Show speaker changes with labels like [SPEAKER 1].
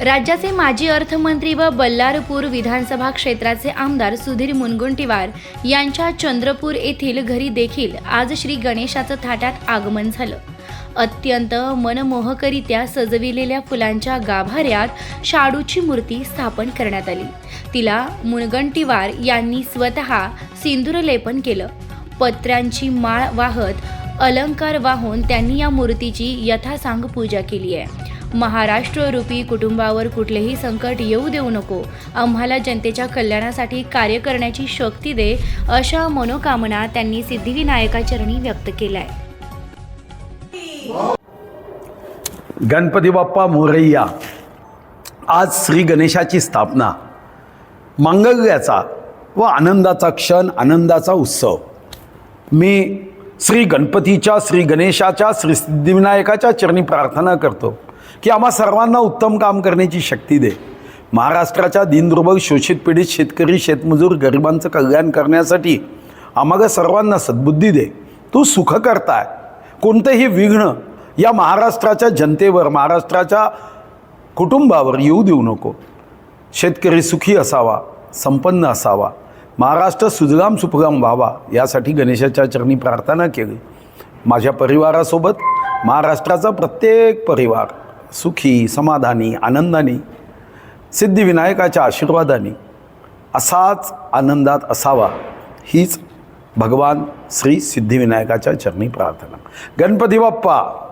[SPEAKER 1] राज्याचे माजी अर्थमंत्री व बल्लारपूर विधानसभा क्षेत्राचे आमदार सुधीर मुनगुंटीवार यांच्या चंद्रपूर येथील घरी देखील आज श्री गणेशाचं थाटात आगमन झालं. अत्यंत मनमोहकरित्या सजविलेल्या फुलांच्या गाभाऱ्यात शाडूची मूर्ती स्थापन करण्यात आली. तिला मुनगंटीवार यांनी स्वतः सिंदूरलेपन केलं. पत्र्यांची माळ वाहत अलंकार वाहून त्यांनी या मूर्तीची यथासांग पूजा केली आहे. महाराष्ट्र रूपी कुटुंबावर कुठलेही संकट येऊ देऊ नको. आम्हाला जनतेच्या कल्याणासाठी कार्य करण्याची शक्ती दे अशा मनोकामना त्यांनी सिद्धिविनायकाचरणी व्यक्त केल्या.
[SPEAKER 2] गणपती बाप्पा मोरैया आज श्री गणेशाची स्थापना. मांगल्याचा व आनंदाचा क्षण आनंदाचा उत्सव. मी श्री गणपतीच्या श्री गणेशाच्या श्री सिद्धिविनायकाच्या चरणी प्रार्थना करतो. की आम्हा सर्वांना उत्तम काम करण्याची शक्ती दे. महाराष्ट्राच्या दीनदुर्बल शोषित पीडित शेतकरी शेतमजूर गरिबांचं कल्याण करण्यासाठी आम्हाला सर्वांना सद्बुद्धी दे. तू सुख करताय. कोणतंही विघ्न या महाराष्ट्राच्या जनतेवर महाराष्ट्राच्या कुटुंबावर येऊ देऊ नको. शेतकरी सुखी असावा संपन्न असावा. महाराष्ट्र सुजलाम सुफलाम व्हावा यासाठी गणेशाच्या चरणी प्रार्थना केली. माझ्या परिवारासोबत महाराष्ट्राचा प्रत्येक परिवार सुखी समाधानी आनंदाने सिद्धिविनायकाच्या आशीर्वादाने असाच आनंदात असावा हीच भगवान श्री सिद्धिविनायकाच्या चरणी प्रार्थना. गणपती बाप्पा